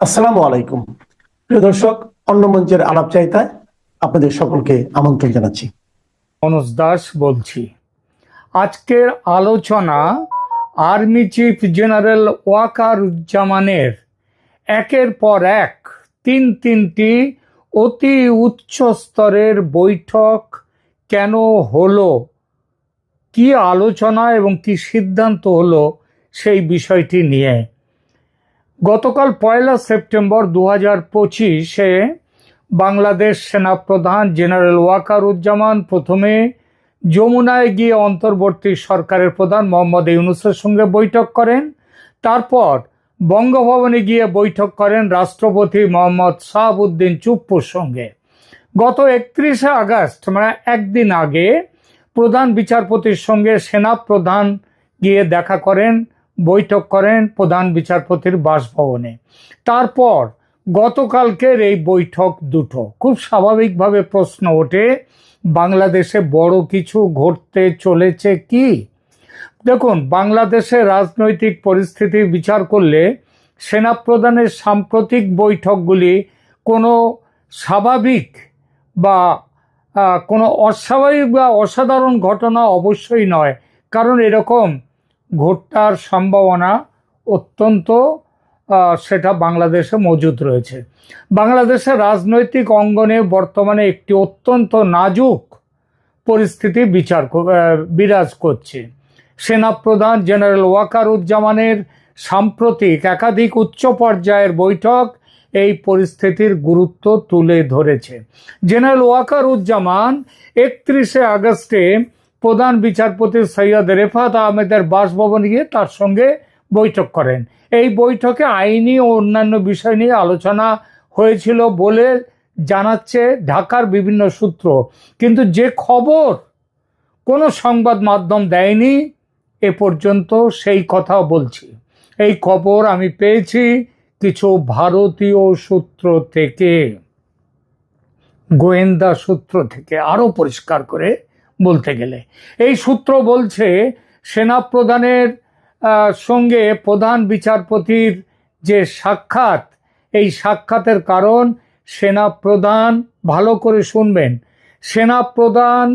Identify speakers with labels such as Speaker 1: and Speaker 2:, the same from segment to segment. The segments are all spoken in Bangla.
Speaker 1: আসসালামু আলাইকুম। প্রিয় দর্শক, অন্য মঞ্চের আলাপ চাইতায় আপনাদের সকলকে আমন্ত্রণ জানাচ্ছি।
Speaker 2: মনোজ দাস বলছি। আজকের আলোচনা আর্মি চিফ জেনারেল ওয়াকারুজ্জামানের একের পর এক তিন তিনটি অতি উচ্চ স্তরের বৈঠক কেন হলো, কি আলোচনা এবং কি সিদ্ধান্ত হলো সেই বিষয়টি নিয়ে গতকাল পয়লা সেপ্টেম্বর দু হাজার পঁচিশে বাংলাদেশ সেনাপ্রধান জেনারেল ওয়াকারুজ্জামান প্রথমে যমুনায় গিয়ে অন্তর্বর্তী সরকারের প্রধান মোহাম্মদ ইউনুসের সঙ্গে বৈঠক করেন। তারপর বঙ্গভবনে গিয়ে বৈঠক করেন রাষ্ট্রপতি মোহাম্মদ শাহাবুদ্দিন চুপ্পুর সঙ্গে। গত একত্রিশে আগস্ট মানে একদিন আগে প্রধান বিচারপতির সঙ্গে সেনাপ্রধান গিয়ে দেখা করেন বৈঠক করেন প্রধান বিচারপতির বাসভবনে। তারপর গতকালকের এই বৈঠক দুটো। খুব স্বাভাবিকভাবে প্রশ্ন ওঠে, বাংলাদেশে বড় কিছু ঘটতে চলেছে কি? দেখুন বাংলাদেশের রাজনৈতিক পরিস্থিতি বিচার করলে সেনাপ্রধানের সাম্প্রতিক বৈঠকগুলি কোনো স্বাভাবিক বা কোনো অস্বাভাবিক বা অসাধারণ ঘটনা অবশ্যই নয়। কারণ এরকম ঘটার সম্ভাবনা অত্যন্ত সেটা বাংলাদেশে মজুদ রয়েছে। বাংলাদেশের রাজনৈতিক অঙ্গনে বর্তমানে একটি অত্যন্ত নাজুক পরিস্থিতি বিচার বিরাজ করছে। সেনাপ্রধান জেনারেল ওয়াকারুজ্জামানের সাম্প্রতিক একাধিক উচ্চ পর্যায়ের বৈঠক এই পরিস্থিতির গুরুত্ব তুলে ধরেছে। জেনারেল ওয়াকারুজ্জামান একত্রিশে আগস্টে প্রধান বিচারপতি সৈয়দ রেফাত আহমেদের বাসভবন গিয়ে তার সঙ্গে বৈঠক করেন। এই বৈঠকে আইনি ও অন্যান্য বিষয় নিয়ে আলোচনা হয়েছিল বলে জানাচ্ছে ঢাকার বিভিন্ন সূত্র। কিন্তু যে খবর কোনো সংবাদ মাধ্যম দেয়নি, এ পর্যন্ত সেই কথা বলছি। এই খবর আমি পেয়েছি কিছু ভারতীয় সূত্র থেকে। গোয়েন্দা সূত্র থেকে আরও পরিষ্কার করে বলতে গেলে। এই সূত্র বলছে সেনাপ্রধানের আহ, সঙ্গে প্রধান বিচারপতির যে সাক্ষাৎ এই সাক্ষাতের কারণ সেনাপ্রধান ভালো করে শুনবেন। সেনাপ্রধান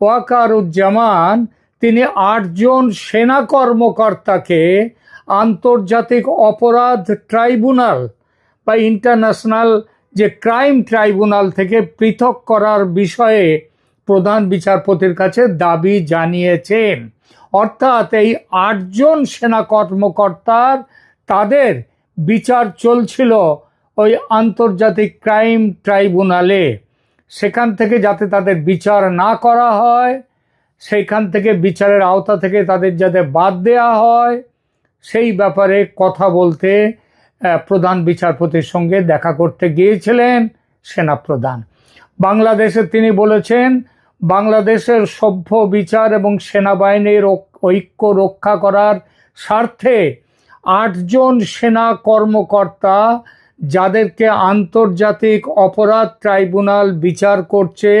Speaker 2: ওয়াকারুজ্জামান তিনি আটজন সেনা কর্মকর্তাকে আন্তর্জাতিক অপরাধ ট্রাইব্যুনাল বা ইন্টারন্যাশনাল যে ক্রাইম ট্রাইব্যুনাল থেকে পৃথক করার বিষয়ে প্রধান বিচারপতির কাছে দাবি জানিয়েছেন। অর্থাৎ এই আটজন সেনা কর্মকর্তার তাদের বিচার চলছিল ওই আন্তর্জাতিক ক্রাইম ট্রাইব্যুনালে। সেখান থেকে যাতে তাদের বিচার না করা হয় সেইখান থেকে বিচারের আওতা থেকে তাদের যাতে বাদ দেওয়া হয়, সেই ব্যাপারে কথা বলতে প্রধান বিচারপতির সঙ্গে দেখা করতে গিয়েছিলেন সেনাপ্রধান। বাংলাদেশে তিনি বলেছেন বাংলাদেশের সভ্য বিচার এবং সেনাবাহিনীর ঐক্য রক্ষা করার স্বার্থে আটজন সেনা কর্মকর্তা যাদেরকে আন্তর্জাতিক অপরাধ ট্রাইব্যুনাল বিচার করছে,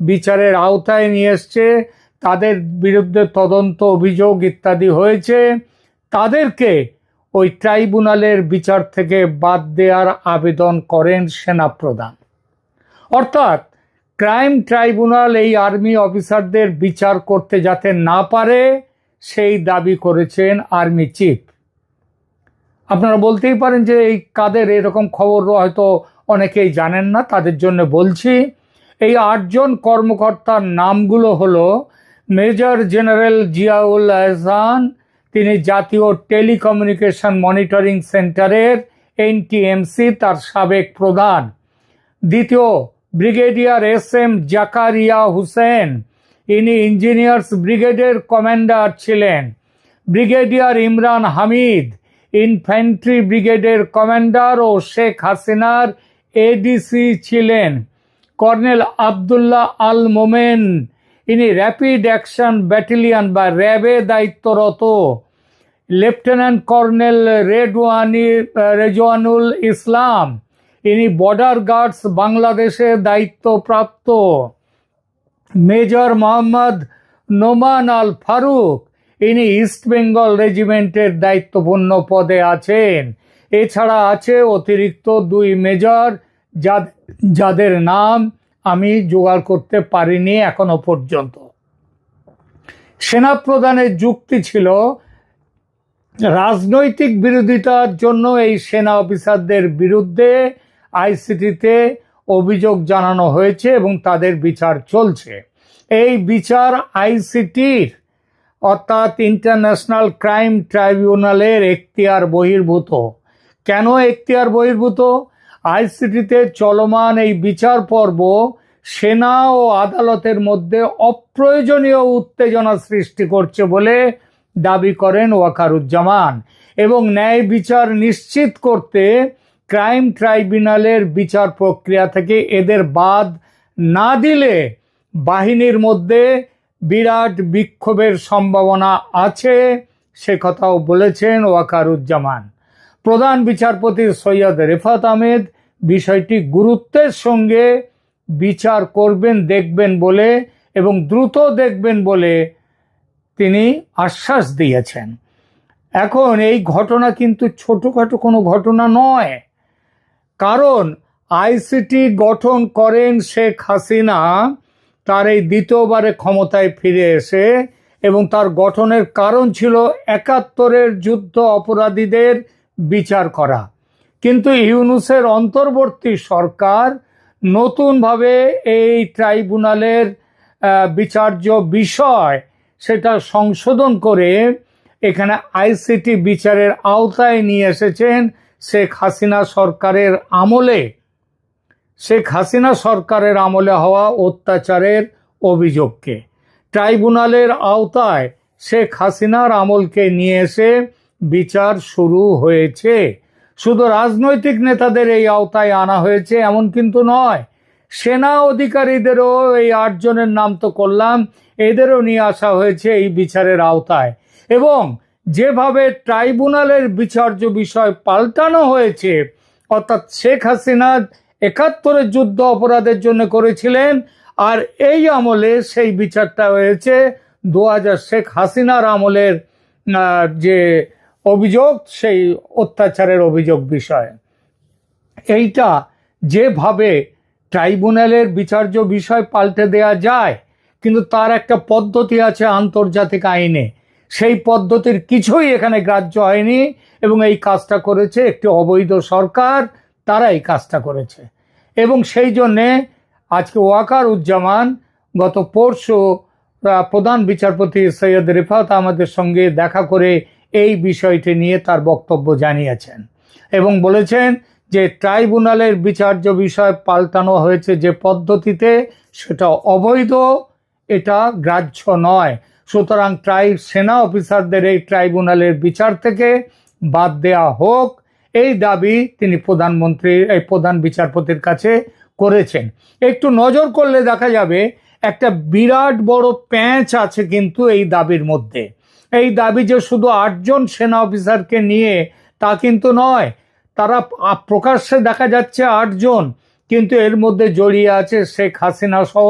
Speaker 2: বিচারের আওতায় নিয়ে এসছে, তাদের বিরুদ্ধে তদন্ত অভিযোগ ইত্যাদি হয়েছে, তাদেরকে ওই ট্রাইব্যুনালের বিচার থেকে বাদ দেওয়ার আবেদন করেন সেনাপ্রধান। অর্থাৎ ক্রাইম ট্রাইব্যুনাল এই আর্মি অফিসারদের বিচার করতে যাতে না পারে, সেই দাবি করেছেন আর্মি চিফ। আপনারা বলতেই পারেন যে এই কাদের এরকম খবর হয়তো অনেকেই জানেন না, তাদের জন্য বলছি। এই আটজন কর্মকর্তার নামগুলো হলো মেজর জেনারেল জিয়াউল আহসান, তিনি জাতীয় টেলিকমিউনিকেশন মনিটরিং সেন্টারের এনটিএমসি, তার সাবেক প্রধান। দ্বিতীয় brigadier S M Zakaria Hussain. ইনি ইঞ্জিনিয়ার্স ব্রিগেডের কমান্ডার ছিলেন। ব্রিগেডিয়ার ইমরান হামিদ, ইনফ্যান্ট্রি ব্রিগেডের কমান্ডার ও শেখ হাসিনার এডিসি ছিলেন। কর্নেল আবদুল্লাহ আল মোমেন, ইনি র্যাপিড অ্যাকশন ব্যাটালিয়ন বা র্যাবে দায়িত্বরত। লেফটেন্যান্ট কর্নেল রেডওয়ানি রেজওয়ানুল ইসলাম ইনি বর্ডার গার্ডস বাংলাদেশে দায়িত্বপ্রাপ্ত। মেজর মোহাম্মদ নোমান আল ফারুক, ইনি ইস্ট বেঙ্গল রেজিমেন্টের দায়িত্বপূর্ণ পদে আছেন। এছাড়া আছে অতিরিক্ত দুই মেজর যা- যাদের নাম আমি জোগাড় করতে পারিনি এখনও পর্যন্ত। সেনাপ্রধানের যুক্তি ছিল, রাজনৈতিক বিরোধিতার জন্য এই সেনা অফিসারদের বিরুদ্ধে আইসিটিতে অভিযোগ জানানো হয়েছে এবং তাদের বিচার চলছে। এই বিচার আইসিটির, অর্থাৎ ইন্টারন্যাশনাল ক্রাইম ট্রাইব্যুনালের এখতিয়ার বহির্ভূত। কেন এখতিয়ার বহির্ভূত? আইসিটিতে চলমান এই বিচার পর্ব সেনা ও আদালতের মধ্যে অপ্রয়োজনীয় উত্তেজনা সৃষ্টি করছে বলে দাবি করেন ওয়াকারুজ্জামান এবং ন্যায় বিচার নিশ্চিত করতে ক্রাইম ট্রাইব্যুনালের বিচার প্রক্রিয়া থেকে এদের বাদ না দিলে বাহিনীর মধ্যে বিরাট বিক্ষোভের সম্ভাবনা আছে, সে কথাও বলেছেন ওয়াকারুজ্জামান। প্রধান বিচারপতি সৈয়দ রেফাত আহমেদ, বিষয়টি গুরুত্বের সঙ্গে বিচার করবেন, দেখবেন বলে এবং দ্রুত দেখবেন বলে তিনি আশ্বাস দিয়েছেন। এখন এই ঘটনা কিন্তু ছোটোখাটো কোনো ঘটনা নয়। কারণ আইসিটি গঠন করেন শেখ হাসিনা, তার এই দ্বিতীয়বারে ক্ষমতায় ফিরে এসে এবং তার গঠনের কারণ ছিল একাত্তরের যুদ্ধ অপরাধীদের বিচার করা। কিন্তু ইউনুসের অন্তর্বর্তী সরকার নতুনভাবে এই ট্রাইব্যুনালের বিচার্য বিষয় সেটা সংশোধন করে এখানে আইসিটি বিচারের আওতায় নিয়ে এসেছেন। শেখ হাসিনা সরকারের আমলে, শেখ হাসিনা সরকারের আমলে হওয়া অত্যাচারের অভিযোগকে ট্রাইব্যুনালের আওতায় শেখ হাসিনার আমলকে নিয়ে এসে বিচার শুরু হয়েছে। শুধু রাজনৈতিক নেতাদের এই আওতায় আনা হয়েছে, এমন কিন্তু নয়। সেনা অধিকারীদেরও এই আটজনের নাম তো করলাম, এদেরও নিয়ে আসা হয়েছে এই বিচারের আওতায়। এবং যেভাবে ট্রাইব্যুনালের বিচার্য বিষয় পাল্টানো হয়েছে, অর্থাৎ শেখ হাসিনা একাত্তরের যুদ্ধ অপরাধের জন্য করেছিলেন, আর এই আমলে সেই বিচারটা হয়েছে দু হাজার শেখ হাসিনার আমলের যে অভিযোগ, সেই অত্যাচারের অভিযোগ বিষয়। এইটা যেভাবে ট্রাইব্যুনালের বিচার্য বিষয় পাল্টে দেয়া যায়, কিন্তু তার একটা পদ্ধতি আছে আন্তর্জাতিক আইনে। সেই পদ্ধতির কিছুই এখানে গ্রাহ্য হয়নি এবং এই কাজটা করেছে একটি অবৈধ সরকার তারা এই কাজটা করেছে। এবং সেই জন্যে আজকে ওয়াকার উজ্জামান গত পরশু প্রধান বিচারপতি সৈয়দ রিফাত আমাদের সঙ্গে দেখা করে এই বিষয়টি নিয়ে তার বক্তব্য জানিয়েছেন এবং বলেছেন যে ট্রাইব্যুনালের বিচার্য বিষয় পাল্টানো হয়েছে যে পদ্ধতিতে, সেটা অবৈধ, এটা গ্রাহ্য নয়। সুতরাং ট্রাই সেনা অফিসারদের এই ট্রাইব্যুনালের বিচার থেকে বাদ দেয়া হোক। এই দাবি তিনি প্রধানমন্ত্রী, এই প্রধান বিচারপতির কাছে করেছেন। একটু নজর করলে দেখা যাবে, একটা বিরাট বড় প্যাঁচ আছে কিন্তু এই দাবির মধ্যে। এই দাবি যে শুধু আটজন সেনা অফিসারকে নিয়ে তা কিন্তু নয়, তারা প্রকাশ্যে দেখা যাচ্ছে আটজন, কিন্তু এর মধ্যে জড়িয়ে আছে শেখ হাসিনা সহ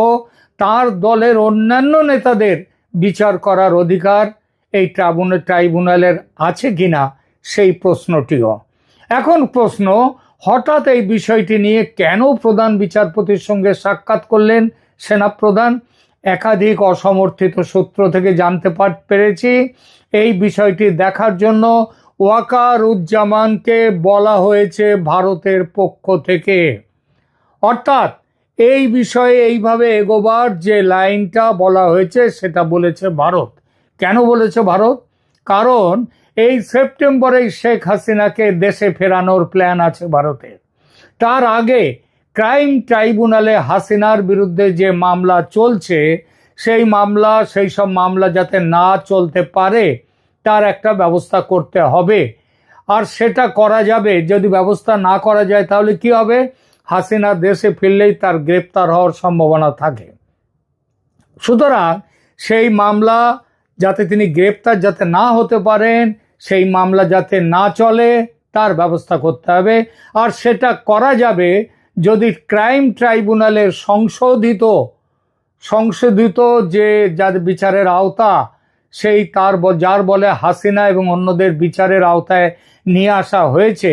Speaker 2: তার দলের অন্যান্য নেতাদের বিচার করার অধিকার এই ট্রাইব্যুনাল ট্রাইব্যুনালের আছে কিনা সেই প্রশ্নটিও। এখন প্রশ্ন, হঠাৎ এই বিষয়টি নিয়ে কেন প্রধান বিচারপতির সঙ্গে সাক্ষাৎ করলেন সেনাপ্রধান? একাধিক অসমর্থিত সূত্র থেকে জানতে পার- পেরেছি, এই বিষয়টি দেখার জন্য ওয়াকারুজ্জামানকে বলা হয়েছে ভারতের পক্ষ থেকে। অর্থাৎ এই বিষয়ে এইভাবে এগোবার যে লাইনটা বলা হয়েছে সেটা বলেছে ভারত। কেন বলেছে ভারত? কারণ এই সেপ্টেম্বরেই শেখ হাসিনাকে দেশে ফেরানোর প্ল্যান আছে ভারতের। তার আগে ক্রাইম ট্রাইব্যুনালে হাসিনার বিরুদ্ধে যে মামলা চলছে, সেই মামলা, সেই সব মামলা যাতে না চলতে পারে, তার একটা ব্যবস্থা করতে হবে। আর সেটা করা যাবে, যদি ব্যবস্থা না করা যায় তাহলে কি হবে? হাসিনা দেশে ফিরলেই তার গ্রেপ্তার হওয়ার সম্ভাবনা থাকে। সুতরাং সেই মামলা যাতে তিনি গ্রেপ্তার যাতে না হতে পারেন, সেই মামলা যাতে না চলে, তার ব্যবস্থা করতে হবে। আর সেটা করা যাবে যদি ক্রাইম ট্রাইব্যুনালের সংশোধিত সংশোধিত যে যার বিচারের আওতা, সেই তার যার বলে হাসিনা এবং অন্যদের বিচারের আওতায় নিয়ে আসা হয়েছে,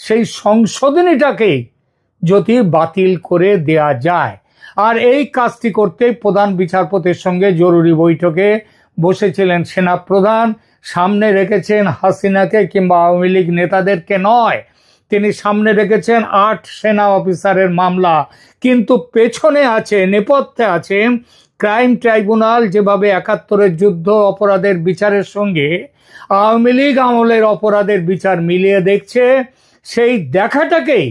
Speaker 2: সেই সংশোধনীটাকেই যদি বাতিল করে দেয়া যায়। আর এই কাজটি করতে প্রধান বিচারপতির সঙ্গে জরুরি বৈঠকে বসেছিলেন সেনাপ্রধান, সামনে রেখেছেন হাসিনাকে কিংবা আওয়ামী লীগ নেতাদেরকে নয়, তিনি সামনে রেখেছেন আট সেনা অফিসারের মামলা। কিন্তু পেছনে আছে, নেপথ্যে আছে ক্রাইম ট্রাইব্যুনাল যেভাবে একাত্তরের যুদ্ধ অপরাধের বিচারের সঙ্গে আওয়ামী লীগ আমলের অপরাধের বিচার মিলিয়ে দেখছে, সেই দেখাটাকেই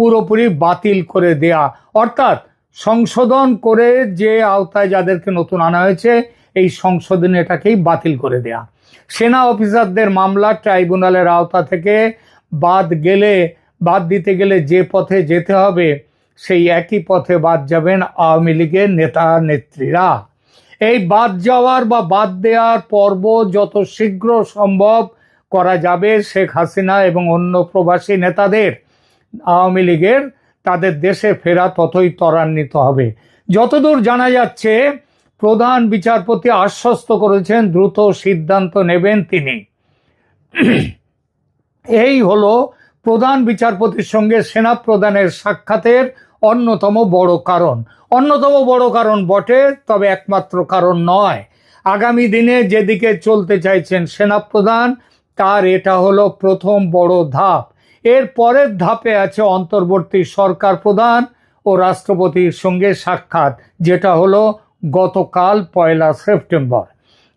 Speaker 2: পুরোপুরি বাতিল করে দেয়া। অর্থাৎ সংশোধন করে যে আওতায় যাদেরকে নতুন আনা হয়েছে, এই সংশোধন এটাকেই বাতিল করে দেয়া। সেনা অফিসারদের মামলা ট্রাইব্যুনালের আওতা থেকে বাদ গেলে, বাদ দিতে গেলে যে পথে যেতে হবে, সেই একই পথে বাদ যাবেন আওয়ামী লীগের নেতা নেত্রীরা। এই বাদ যাওয়ার বা বাদ দেওয়ার পর্ব যত শীঘ্র সম্ভব করা যাবে শেখ হাসিনা এবং অন্য প্রবাসী নেতাদের। আওয়ামী লীগের, তাদের দেশে ফেরা ততই ত্বরান্বিত হবে। যতদূর জানা যাচ্ছে, প্রধান বিচারপতি আশ্বস্ত করেছেন, দ্রুত সিদ্ধান্ত নেবেন তিনি। এই হলো প্রধান বিচারপতির সঙ্গে সেনা প্রধানের সাক্ষাতের অন্যতম বড় কারণ। অন্যতম বড় কারণ বটে, তবে একমাত্র কারণ নয়। আগামী দিনে যেদিকে চলতে চাইছেন সেনাপ্রধান তার এটা হলো প্রথম বড় ধাপ। এর পরের ধাপে আছে অন্তর্বর্তী সরকার প্রধান ও রাষ্ট্রপতির সঙ্গে সাক্ষাৎ, যেটা হলো গতকাল পয়লা সেপ্টেম্বর।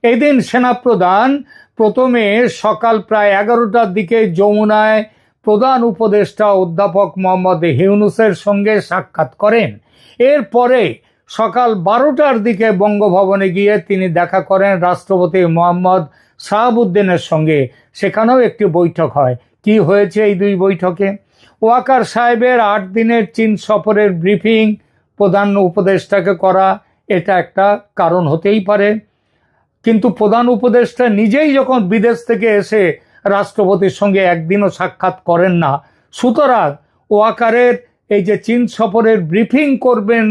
Speaker 2: এদিন সেনাপ্রধান প্রথমে সকাল প্রায় এগারোটার দিকে যমুনায় প্রধান উপদেষ্টা অধ্যাপক মোহাম্মদ হিউনুসের সঙ্গে সাক্ষাৎ করেন। এরপরে সকাল বারোটার দিকে বঙ্গভবনে গিয়ে তিনি দেখা করেন রাষ্ট্রপতি মোহাম্মদ শাহাবুদ্দিনের সঙ্গে। সেখানেও একটি বৈঠক হয়। কি হয়েছে এই দুই বৈঠকে? ওয়াকার সাহেবের আট দিনের চীন সফরের ব্রিফিং প্রধান উপদেষ্টাকে করা, এটা একটা কারণ হতেই পারে। কিন্তু প্রধান উপদেষ্টা নিজেই যখন বিদেশ থেকে এসে রাষ্ট্রপতির সঙ্গে একদিনও সাক্ষাৎ করেন না, সুতরাং ওয়াকারের এই যে চীন সফরের ব্রিফিং করবেন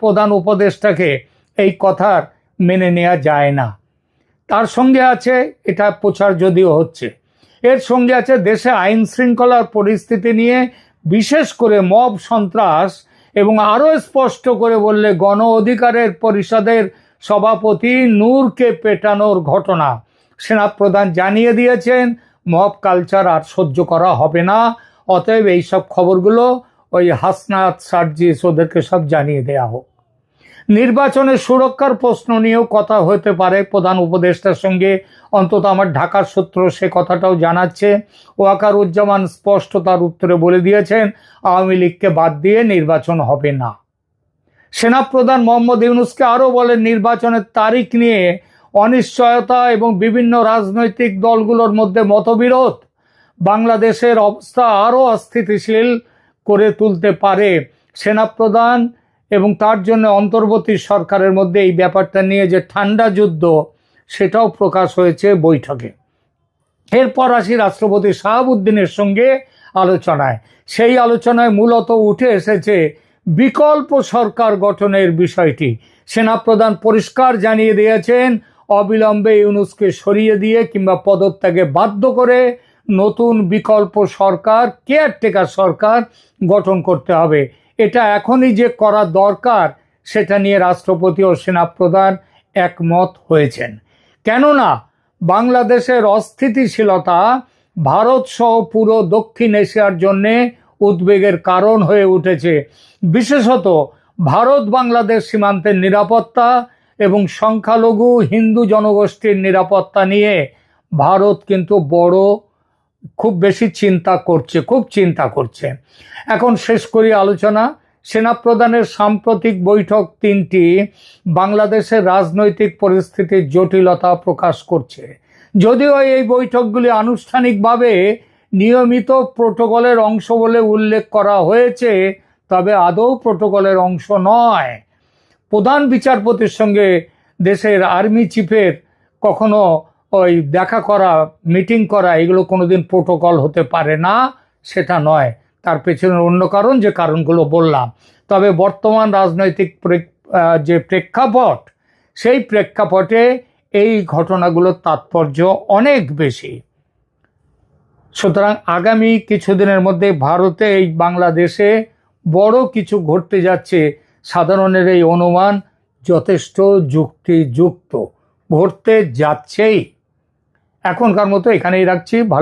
Speaker 2: প্রধান উপদেষ্টাকে এই কথার মেনে নেওয়া যায় না। তার সঙ্গে আছে, এটা প্রচার যদিও হচ্ছে। এর সঙ্গে আছে দেশে আইন শৃঙ্খলার পরিস্থিতি নিয়ে, বিশেষ করে মব সন্ত্রাস, এবং আরও স্পষ্ট করে বললে গণ অধিকারের পরিষদের সভাপতি নূরকে পেটানোর ঘটনা। সেনাপ্রধান জানিয়ে দিয়েছেন, মব কালচার আর সহ্য করা হবে না। অতএব এইসব খবরগুলো ওই হাসনাত সার্জিস ওদেরকে সব জানিয়ে দেয়া হোক। নির্বাচনের সুরক্ষার প্রশ্ন নিয়েও কথা হতে পারে প্রধান উপদেষ্টার সঙ্গে। অন্তত আমার ঢাকার সূত্র সে কথাটাও জানাচ্ছে। ওয়াকার উজ্জামান স্পষ্ট তার উত্তরে বলে দিয়েছেন, আওয়ামী লীগকে বাদ দিয়ে নির্বাচন হবে না। সেনাপ্রধান মোহাম্মদ ইউনুসকে আরও বলেন, নির্বাচনের তারিখ নিয়ে অনিশ্চয়তা এবং বিভিন্ন রাজনৈতিক দলগুলোর মধ্যে মতবিরোধ বাংলাদেশের অবস্থা আরও অস্থিতিশীল করে তুলতে পারে। সেনাপ্রধান এবং তার জন্য অন্তর্বর্তী সরকারের মধ্যে এই ব্যাপারটা নিয়ে যে ঠান্ডা যুদ্ধ, সেটাও প্রকাশ হয়েছে বৈঠকে। এরপর আসি রাষ্ট্রপতি শাহাবুদ্দিনের সঙ্গে আলোচনায়। সেই আলোচনায় মূলত উঠে এসেছে বিকল্প সরকার গঠনের বিষয়টি। সেনাপ্রধান পরিষ্কার জানিয়ে দিয়েছেন, অবিলম্বে ইউনুসকে সরিয়ে দিয়ে কিংবা পদত্যাগে বাধ্য করে নতুন বিকল্প সরকার, কেয়ারটেকার সরকার গঠন করতে হবে। এটা এখনই যে করা দরকার, সেটা নিয়ে রাষ্ট্রপতি ও সেনাপ্রধান একমত হয়েছেন। কেননা, বাংলাদেশের অস্থিতিশীলতা ভারত সহ পুরো দক্ষিণ এশিয়ার জন্যে উদ্বেগের কারণ হয়ে উঠেছে। বিশেষত ভারত বাংলাদেশ সীমান্তের নিরাপত্তা এবং সংখ্যালঘু হিন্দু জনগোষ্ঠীর নিরাপত্তা নিয়ে ভারত কিন্তু বড় খুব বেশি চিন্তা করছে, খুব চিন্তা করছে। এখন শেষ করি আলোচনা। সেনাপ্রধানের সাম্প্রতিক বৈঠক তিনটি বাংলাদেশের রাজনৈতিক পরিস্থিতির জটিলতা প্রকাশ করছে। যদিও এই বৈঠকগুলি আনুষ্ঠানিকভাবে নিয়মিত প্রোটোকলের অংশ বলে উল্লেখ করা হয়েছে, তবে আদৌ প্রোটোকলের অংশ নয়। প্রধান বিচারপতির সঙ্গে দেশের আর্মি চিফের কখনো ওই দেখা করা মিটিং করা, এগুলো কোনোদিন প্রোটোকল হতে পারে না, সেটা নয়। তার পেছনের অন্য কারণ, যে কারণগুলো বললাম। তবে বর্তমান রাজনৈতিক যে প্রেক্ষাপট, সেই প্রেক্ষাপটে এই ঘটনাগুলোর তাৎপর্য অনেক বেশি। সুতরাং আগামী কিছুদিনের মধ্যে ভারতে এই বাংলাদেশে বড় কিছু ঘটতে যাচ্ছে, সাধারণের এই অনুমান যথেষ্ট যুক্তিযুক্ত। ঘটতে যাচ্ছেই। এখনকার মতো এখানেই রাখছি।